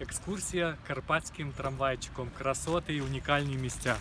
Екскурсія карпатським трамвайчиком. Красоти і унікальні місця.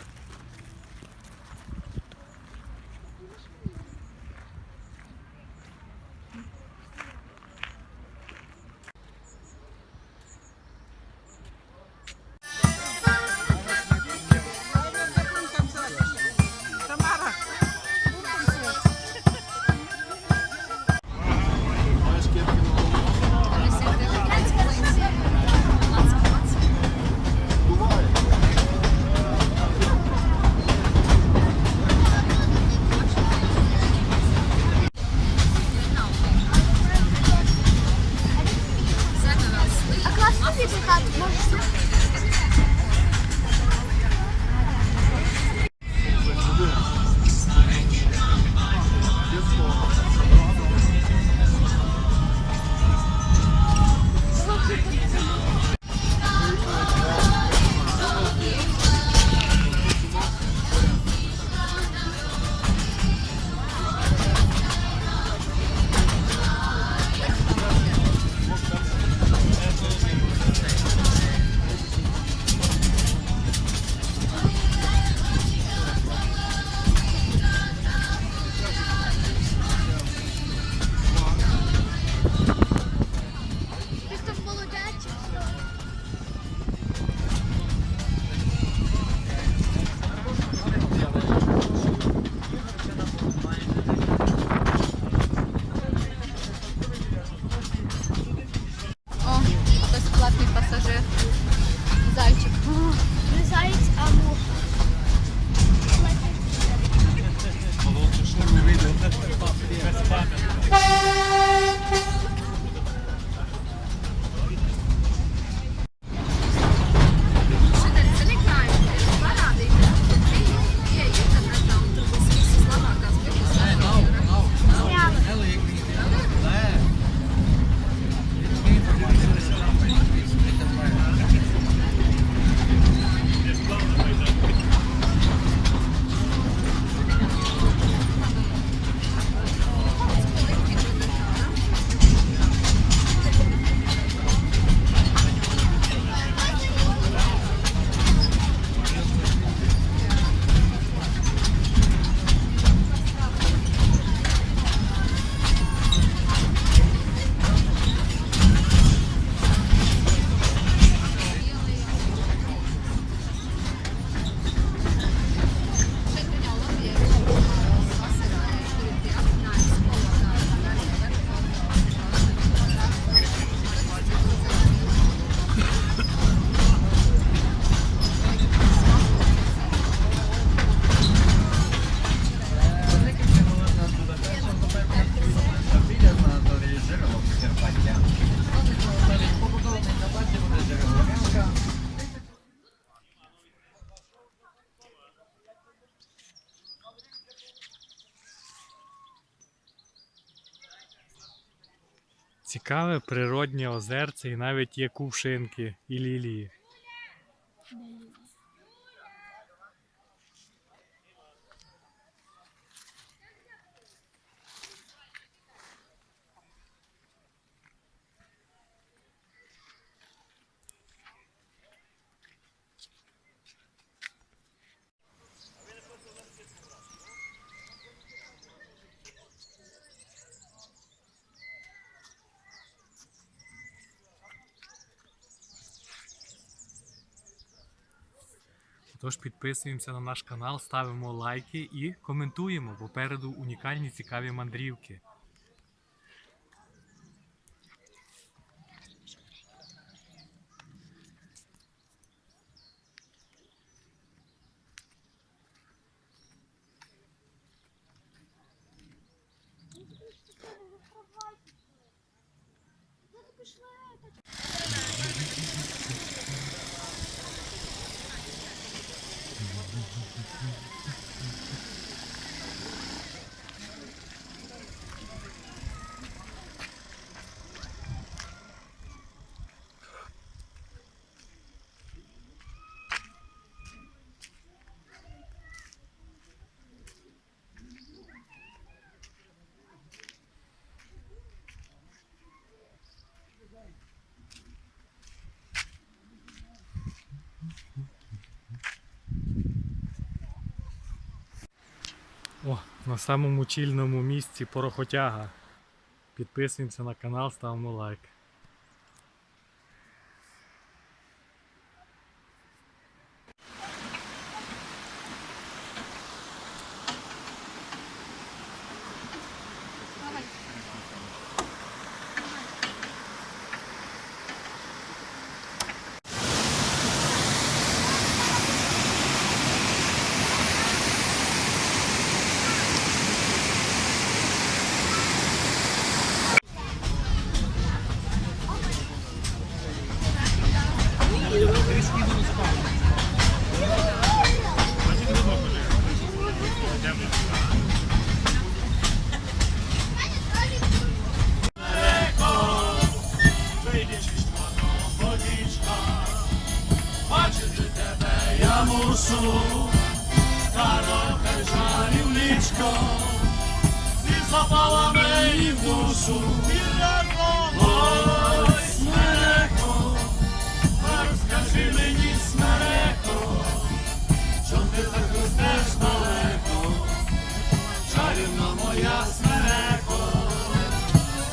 Цікаве природнє озерце і навіть є кувшинки і лілії. Тож підписуємося на наш канал, ставимо лайки і коментуємо. Попереду унікальні цікаві мандрівки. О, на самому чільному місці порохотяга. Підписуємося на канал, ставимо лайк. Żalił liczko, i zapała mej w duшу. Ой, смереко, розкажи мені, смереко, чом ти так ростеш далеко, чарівна моя смереко.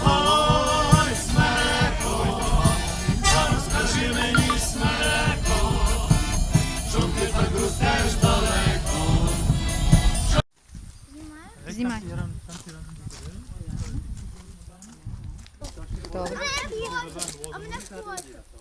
Ой, смереко, розкажи мені, Знімай. А мене фото.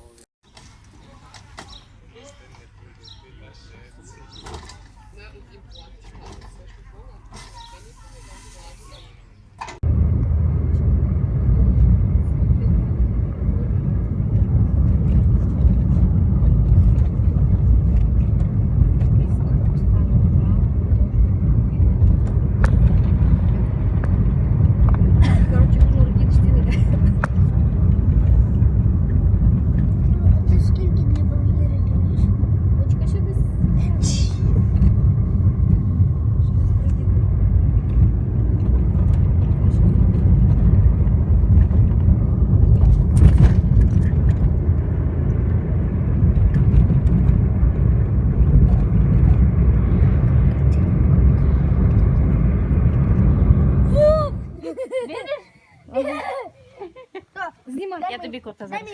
Знімай, я тобі кота зараз.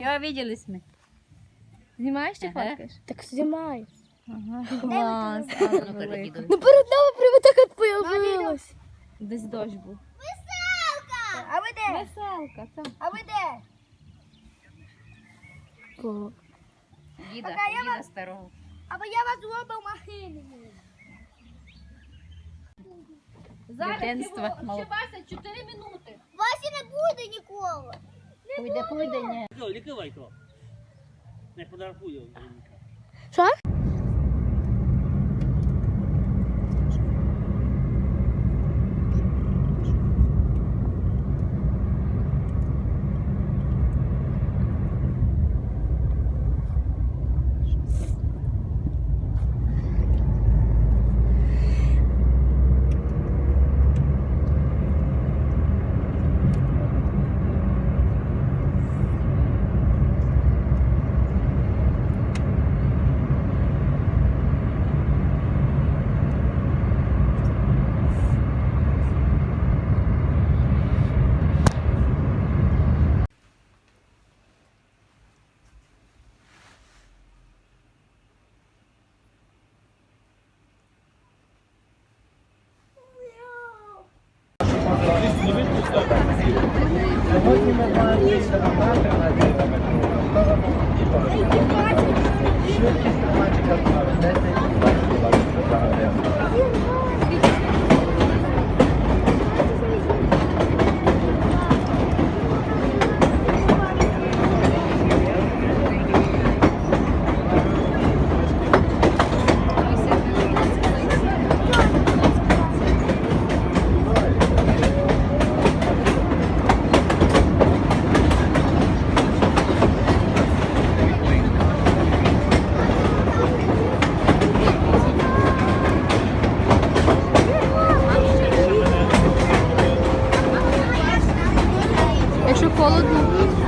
Я виділись ми. Знімаєш чи фоткаєш? Так знімай. Ага. Клас. Ну, перед нами прямо так от появилось. Десь дощ був. А ви де? Веселка, так. А ви де? Діда, Пока я діда старого. Або я вас зробив машину. Дитинства. мало. Васі не буде ніколи. Пойде, пойде, ні. Лікивай то. Не подаркую. Що? Сьогодні ми маємо надати на дітей. Що ті собачка 10 холодно.